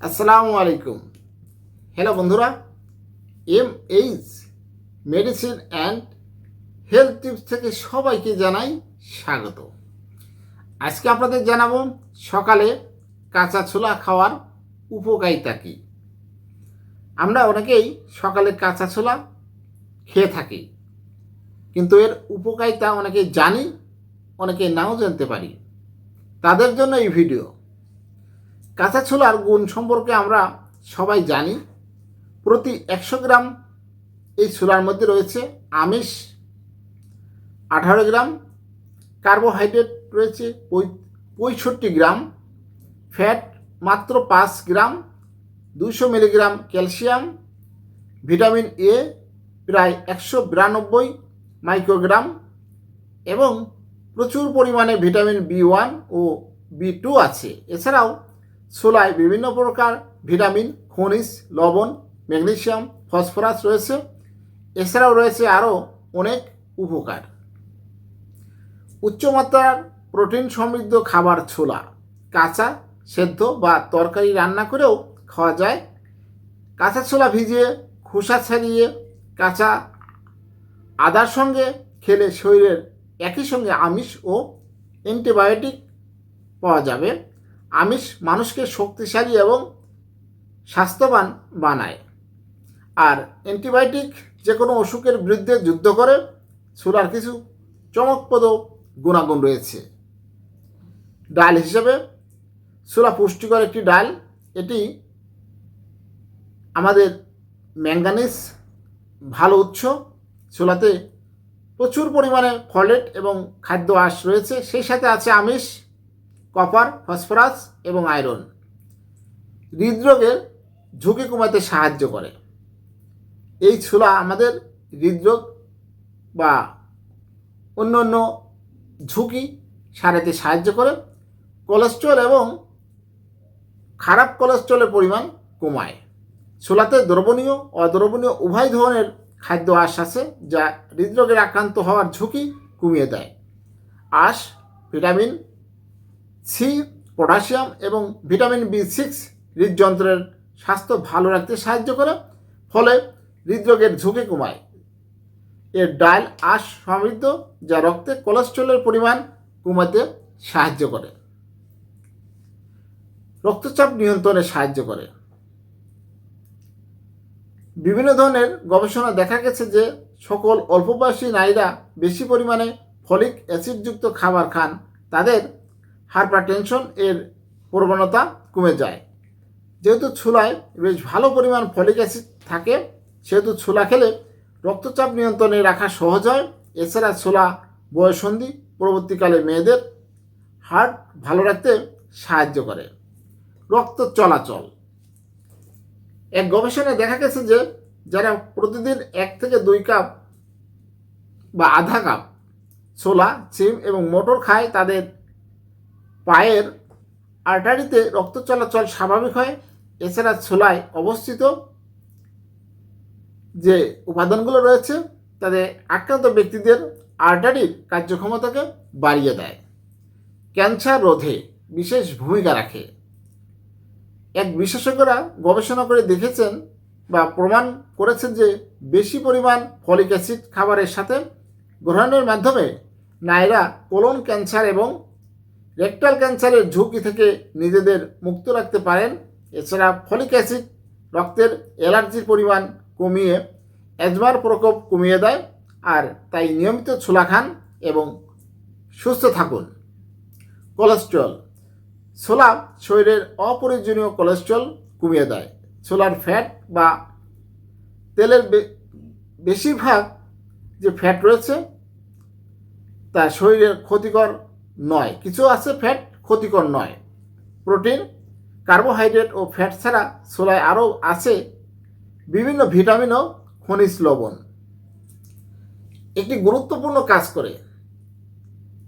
আসসালামু আলাইকুম। হ্যালো বন্ধুরা M H medicine and health tips থেকে সবাইকে জানাই স্বাগত। আজকে আপনাদের জানাব সকালে কাঁচা ছোলা খাওয়ার উপকারিতা কী। আমরা অনেকেই সকালে কাঁচা ছোলা খেয়ে থাকি, কিন্তু এর উপকারিতা অনেকে জানি, অনেকে নাও জানতে পারি। তাদের জন্য এই ভিডিও। কাঁচা ছোলার গুণ সম্পর্কে আমরা সবাই জানি। প্রতি একশো গ্রাম এই ছোলার মধ্যে রয়েছে আমিষ, আঠারো গ্রাম, কার্বোহাইড্রেট রয়েছে পঁয়ষট্টি গ্রাম, ফ্যাট মাত্র পাঁচ গ্রাম দুশো মিলিগ্রাম ক্যালসিয়াম, ভিটামিন এ প্রায় একশো বিরানব্বই মাইক্রোগ্রাম এবং প্রচুর পরিমাণে ভিটামিন বি ওয়ান ও বি টু আছে। এছাড়াও ছোলায় বিভিন্ন প্রকার ভিটামিন, খনিজ, লবণ ম্যাগনেশিয়াম ফসফরাস রয়েছে। এছাড়াও রয়েছে আরও অনেক উপকার। উচ্চমাত্রার প্রোটিন সমৃদ্ধ খাবার ছোলা। কাঁচা, সেদ্ধ বা তরকারি রান্না করেও খাওয়া যায়। কাঁচা ছোলা ভিজিয়ে, খোসা ছাড়িয়ে, কাঁচা আদার সঙ্গে খেলে শরীরের একই সঙ্গে আমিষ ও অ্যান্টিবায়োটিক পাওয়া যাবে। আমিষ মানুষকে শক্তিশালী এবং স্বাস্থ্যবান বানায়। আর অ্যান্টিবায়োটিক যে কোনো অসুখের বিরুদ্ধে যুদ্ধ করে ছোলার কিছু চমকপ্রদ গুণাগুণ রয়েছে। ডাল হিসেবে ছোলা পুষ্টিকর একটি ডাল, এটি আমাদের ম্যাঙ্গানিজ ভালো উৎস। ছোলাতে প্রচুর পরিমাণে ফলেট এবং খাদ্য আঁশ রয়েছে, সেই সাথে আছে আমিষ। কপার, ফসফরাস এবং আয়রন। হৃদরোগের ঝুঁকি কমাতে সাহায্য করে। এই ছোলা আমাদের হৃদরোগ বা অন্য অন্য ঝুঁকি সারাতে সাহায্য করে। কোলেস্ট্রল এবং খারাপ কোলেস্ট্রলের পরিমাণ কমায়। ছোলাতে দ্রবণীয়, অদ্রবণীয় উভয় ধরনের খাদ্য আঁশ আছে যা হৃদরোগের আক্রান্ত হওয়ার ঝুঁকি কমিয়ে দেয়। আঁশ, ভিটামিন সি, পটাশিয়াম এবং ভিটামিন বি সিক্স হৃদযন্ত্রের স্বাস্থ্য ভালো রাখতে সাহায্য করে, ফলে হৃদরোগের ঝুঁকি কমায়। এর ডাল আঁশ সমৃদ্ধ, যা রক্তে কোলেস্ট্রলের পরিমাণ কমাতে সাহায্য করে। রক্তচাপ নিয়ন্ত্রণে সাহায্য করে। বিভিন্ন ধরনের গবেষণা দেখা গেছে যে সকল অল্পবয়সী নারীরা বেশি পরিমাণে ফলিক অ্যাসিডযুক্ত খাবার খান, তাদের হাইপারটেনশন এর প্রবণতা কমে যায়। যেহেতু ছোলায় বেশ ভালো পরিমাণ ফলিক অ্যাসিড থাকে, সেহেতু ছোলা খেলে রক্তচাপ নিয়ন্ত্রণে রাখা সহজ হয়। এছাড়া ছোলা বয়সন্ধি পরবর্তীকালে মেয়েদের হার্ট ভালো রাখতে সাহায্য করে। রক্ত চলাচল। এক গবেষণায় দেখা গেছে যে, যারা প্রতিদিন এক থেকে দুই কাপ বা আধা কাপ ছোলা সিম এবং মোটর খায়, তাদের পায়ের আর্টারিতে রক্ত চলাচল স্বাভাবিক হয়। এছাড়া ছোলায় অবস্থিত যে উপাদানগুলো রয়েছে, তাদের আক্রান্ত ব্যক্তিদের আর্টারির কার্যক্ষমতাকে বাড়িয়ে দেয়। ক্যান্সার রোধে বিশেষ ভূমিকা রাখে। এক বিশেষজ্ঞরা গবেষণা করে দেখেছেন বা প্রমাণ করেছেন যে বেশি পরিমাণ ফলিক অ্যাসিড খাবারের সাথে গ্রহণের মাধ্যমে নারীরা কোলন ক্যান্সার এবং রেকটাল ক্যান্সারের ঝুঁকি থেকে নিজেদের মুক্ত রাখতে পারেন। এছাড়া ফলিক অ্যাসিড রক্তের অ্যালার্জির পরিমাণ কমিয়ে, অ্যাজমার প্রকোপ কমিয়ে দেয় আর তাই নিয়মিত ছোলা খান এবং সুস্থ থাকুন। কোলেস্ট্রল। ছোলা শরীরের অপ্রয়োজনীয় কোলেস্ট্রল কমিয়ে দেয়। ছোলার ফ্যাট বা তেলের বেশিরভাগ যে ফ্যাট রয়েছে, তা শরীরের ক্ষতিকর নয়। কিছু আছে ফ্যাট ক্ষতিকর নয়। প্রোটিন কার্বোহাইড্রেট ও ফ্যাট ছাড়া ছোলায় আরও আছে বিভিন্ন ভিটামিন ও খনিজ লবণ। একটি গুরুত্বপূর্ণ কাজ করে,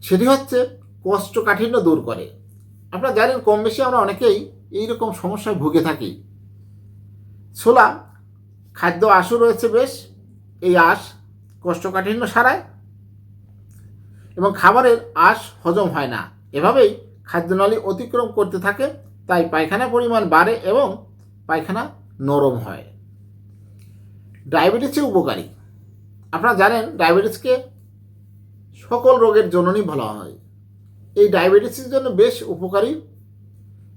সেটি হচ্ছে কষ্টকাঠিন্য দূর করে। আপনারা জানেন কম বেশি আমরা অনেকেই এইরকম সমস্যায় ভুগে থাকি। ছোলা, খাদ্য আশও রয়েছে বেশ, এই আঁশ কোষ্ঠকাঠিন্য সারায় এবং খাবারের আঁশ হজম হয় না। এভাবেই খাদ্যনালী অতিক্রম করতে থাকে, তাই পায়খানার পরিমাণ বাড়ে এবং পায়খানা নরম হয়। ডায়াবেটিসে উপকারী। আপনারা জানেন, ডায়াবেটিসকে সকল রোগের জননী বলা হয়। এই ডায়াবেটিসের জন্য বেশ উপকারী।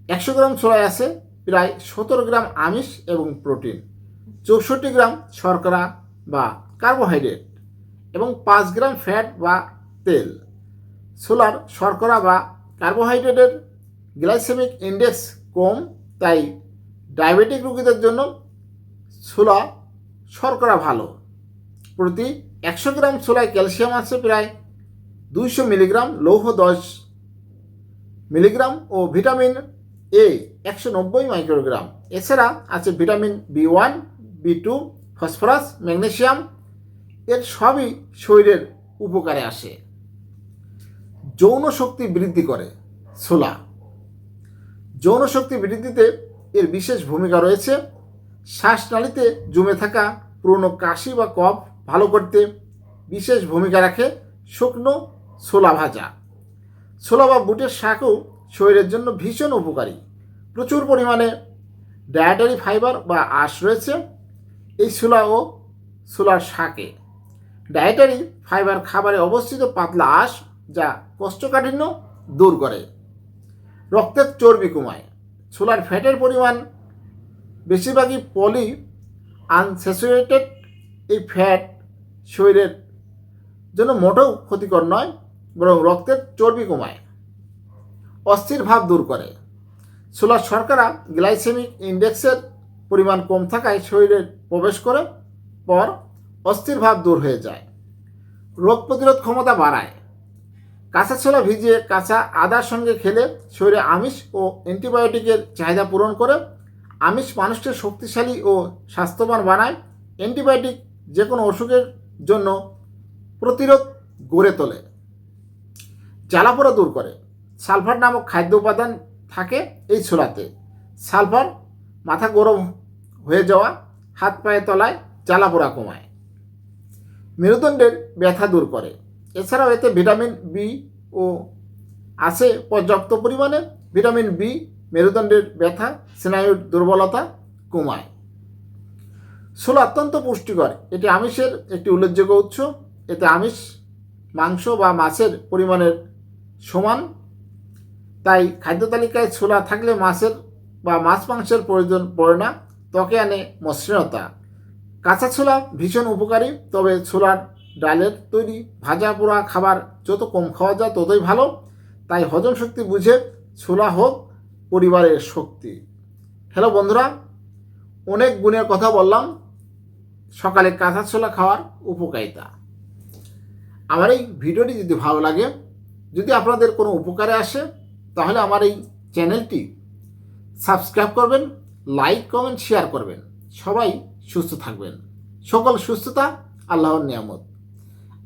একশো গ্রাম ছোলায় আছে, প্রায় সতেরো গ্রাম আমিষ এবং প্রোটিন, চৌষট্টি গ্রাম শর্করা বা কার্বোহাইড্রেট এবং পাঁচ গ্রাম ফ্যাট বা তেল, সোলার শর্করা বা কার্বোহাইড্রেটের গ্লাইসেমিক ইন্ডেক্স কম, তাই ডায়াবেটিক রোগীদের জন্য ছোলা শর্করা ভালো। প্রতি একশো গ্রাম ছোলায় ক্যালসিয়াম আছে প্রায় দুইশো মিলিগ্রাম লৌহ দশ মিলিগ্রাম ও ভিটামিন এ একশো নব্বই মাইক্রোগ্রাম। এছাড়া আছে vitamin B one, B two, phosphorus magnesium এর সবই শরীরের উপকারে আসে। যৌন শক্তি বৃদ্ধি করে ছোলা যৌন শক্তি বৃদ্ধিতে এর বিশেষ ভূমিকা রয়েছে। শ্বাসনালীতে জমে থাকা পুরনো কাশি বা কফ ভালো করতে বিশেষ ভূমিকা রাখে শুকনো ছোলা ভাজা। ছোলা বা বুটের শাকও শরীরের জন্য ভীষণ উপকারী। প্রচুর পরিমাণে ডায়েটারি ফাইবার বা আঁশ রয়েছে এই ছোলা ও ছোলার শাকে। ডায়েটারি ফাইবার খাবারে অবস্থিত পাতলা আঁশ যা কোষ্ঠকাঠিন্য দূর করে। রক্তের চর্বি কমায়। ছোলার ফ্যাটের পরিমাণ বেশিরভাগই পলি আনস্যাচুরেটেড। এই ফ্যাট শরীরের জন্য মোটেও ক্ষতিকর নয়, বরং রক্তের চর্বি কমায়। অস্থির ভাব দূর করে। ছোলার শর্করা গ্লাইসেমিক ইন্ডেক্সের পরিমাণ কম থাকায় শরীরে প্রবেশ করে, পর অস্থির ভাব দূর হয়ে যায়। রোগ প্রতিরোধ ক্ষমতা বাড়ায়। কাঁচা ছোলা ভিজিয়ে কাঁচা আদার সঙ্গে খেলে শরীরে আমিষ ও অ্যান্টিবায়োটিকের চাহিদা পূরণ করে। আমিষ মানুষকে শক্তিশালী ও স্বাস্থ্যবান বানায়। অ্যান্টিবায়োটিক যে কোনো অসুখের জন্য প্রতিরোধ গড়ে তোলে। জ্বালাপোড়া দূর করে। সালফার নামক খাদ্য উপাদান থাকে এই ছোলাতে। সালফার মাথা গরম হয়ে যাওয়া, হাত পায়ে তলায় জ্বালাপোড়া কমায়। মেরুদণ্ডের ব্যথা দূর করে। এছাড়াও এতে ভিটামিন বি ও আছে পর্যাপ্ত পরিমাণে। ভিটামিন বি মেরুদণ্ডের ব্যথা, স্নায়ুর দুর্বলতা কমায়। ছোলা অত্যন্ত পুষ্টিকর। এটি আমিষের একটি উল্লেখযোগ্য উৎস। এতে আমিষ, মাংস বা মাছের পরিমাণের সমান। তাই খাদ্য তালিকায় ছোলা থাকলে মাছের বা মাছ মাংসের প্রয়োজন পড়ে না। ত্বকে আনে মসৃণতা। কাঁচা ছোলা ভীষণ উপকারী, তবে ছোলার ডালের তৈরি ভাজা পোড়া খাবার যত কম খাওয়া যায় ততই ভালো। তাই হজম শক্তি বুঝে ছোলা হোক, পরিবারের শক্তি। হ্যালো বন্ধুরা, অনেক গুণের কথা বললাম। সকালে কাঁচা ছোলা খাওয়ার উপকারিতা। আমার এই ভিডিওটি যদি ভালো লাগে, যদি আপনাদের কোনো উপকারে আসে, তাহলে আমার এই চ্যানেলটি সাবস্ক্রাইব করবেন, লাইক, কমেন্ট, শেয়ার করবেন। সবাই সুস্থ থাকবেন। সকল সুস্থতা, আল্লাহর নিয়ামত।